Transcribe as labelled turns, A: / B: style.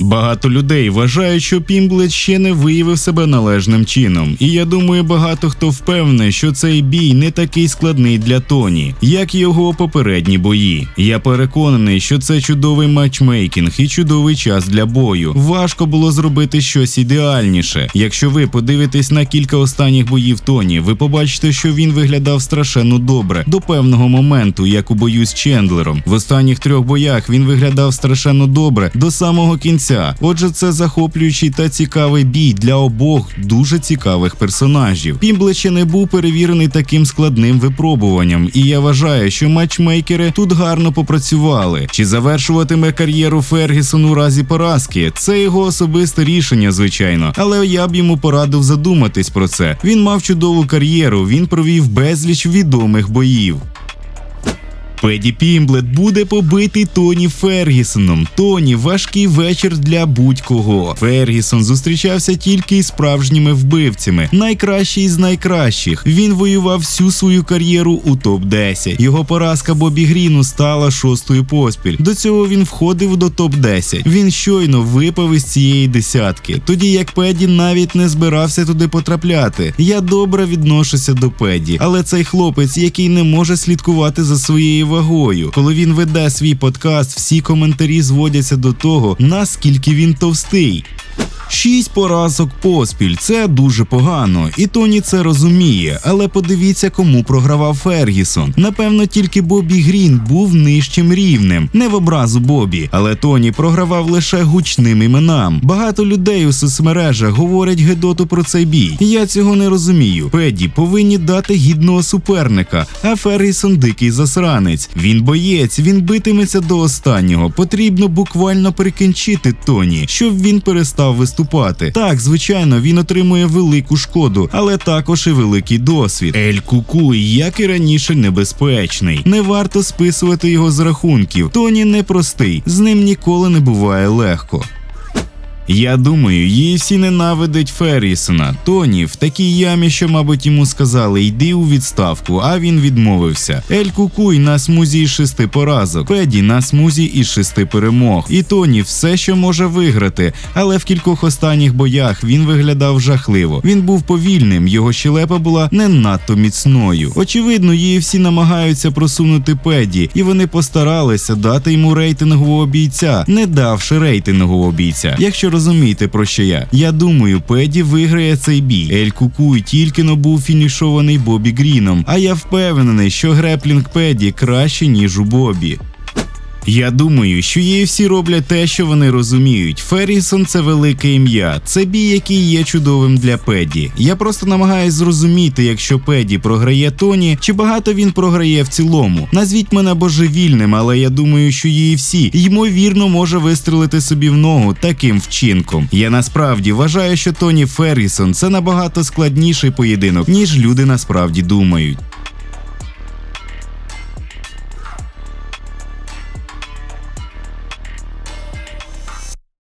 A: Багато людей вважають, що Пімблет ще не виявив себе належним чином, і я думаю, багато хто впевнений, що цей бій не такий складний для Тоні, як його попередні бої. Я переконаний, що це чудовий матчмейкінг і чудовий час для бою. Важко було зробити щось ідеальніше. Якщо ви подивитесь на кілька останніх боїв Тоні, ви побачите, що він виглядав страшенно добре до певного моменту, як у бою з Чендлером. В останніх трьох боях він виглядав страшенно добре до самого кінця. Отже, це захоплюючий та цікавий бій для обох дуже цікавих персонажів. Пімблет ще не був перевірений таким складним випробуванням, і я вважаю, що матчмейкери тут гарно попрацювали. Чи завершуватиме кар'єру Фергісон у разі поразки? Це його особисте рішення, звичайно. Але я б йому порадив задуматись про це. Він мав чудову кар'єру, він провів безліч відомих боїв. Педі Пімблет буде побитий Тоні Фергісоном. Тоні важкий вечір для будь-кого. Фергісон зустрічався тільки із справжніми вбивцями, найкращий із найкращих. Він воював всю свою кар'єру у топ 10 Його поразка Бобі Гріну стала шостою поспіль. До цього він входив до топ 10 Він щойно випав із цієї десятки, тоді як Педі навіть не збирався туди потрапляти. Я добре відношуся до Педі, але цей хлопець, який не може слідкувати за своєю вагою. Коли він веде свій подкаст, всі коментарі зводяться до того, наскільки він товстий. Шість поразок поспіль це дуже погано, і Тоні це розуміє. Але подивіться, кому програвав Фергісон. Напевно, тільки Бобі Грін був нижчим рівнем, не в образу Бобі, але Тоні програвав лише гучним іменам. Багато людей у соцмережах говорять Гедоту про цей бій. Я цього не розумію. Педі повинні дати гідного суперника, а Фергісон дикий засранець. Він боєць, він битиметься до останнього. Потрібно буквально прикінчити Тоні, щоб він перестав виступати. Так, звичайно, він отримує велику шкоду, але також і великий досвід. Ель Кукуй, як і раніше, небезпечний. Не варто списувати його з рахунків. Тоні непростий, з ним ніколи не буває легко. Я думаю, її всі ненавидять Феррісона. Тоні в такій ямі, що, мабуть, йому сказали йди у відставку, а він відмовився. Ель Кукуй на смузі із шести поразок, Педі на смузі із шести перемог. І Тоні все, що може виграти, але в кількох останніх боях він виглядав жахливо. Він був повільним, його щелепа була не надто міцною. Очевидно, її всі намагаються просунути Педі, і вони постаралися дати йому рейтингового бійця, не давши рейтингового бійця. Якщо розумієте про що я. Я думаю, Педі виграє цей бій. Ель Кукуй тільки но був фінішований Бобі Гріном. А я впевнений, що греплінг Педі краще ніж у Бобі. Я думаю, що її всі роблять те, що вони розуміють. Феррісон це велике ім'я. Це бій, який є чудовим для Педі. Я просто намагаюсь зрозуміти, якщо Педі програє Тоні, чи багато він програє в цілому. Назвіть мене божевільним, але я думаю, що її всі ймовірно може вистрелити собі в ногу таким вчинком. Я насправді вважаю, що Тоні Феррісон це набагато складніший поєдинок, ніж люди насправді думають.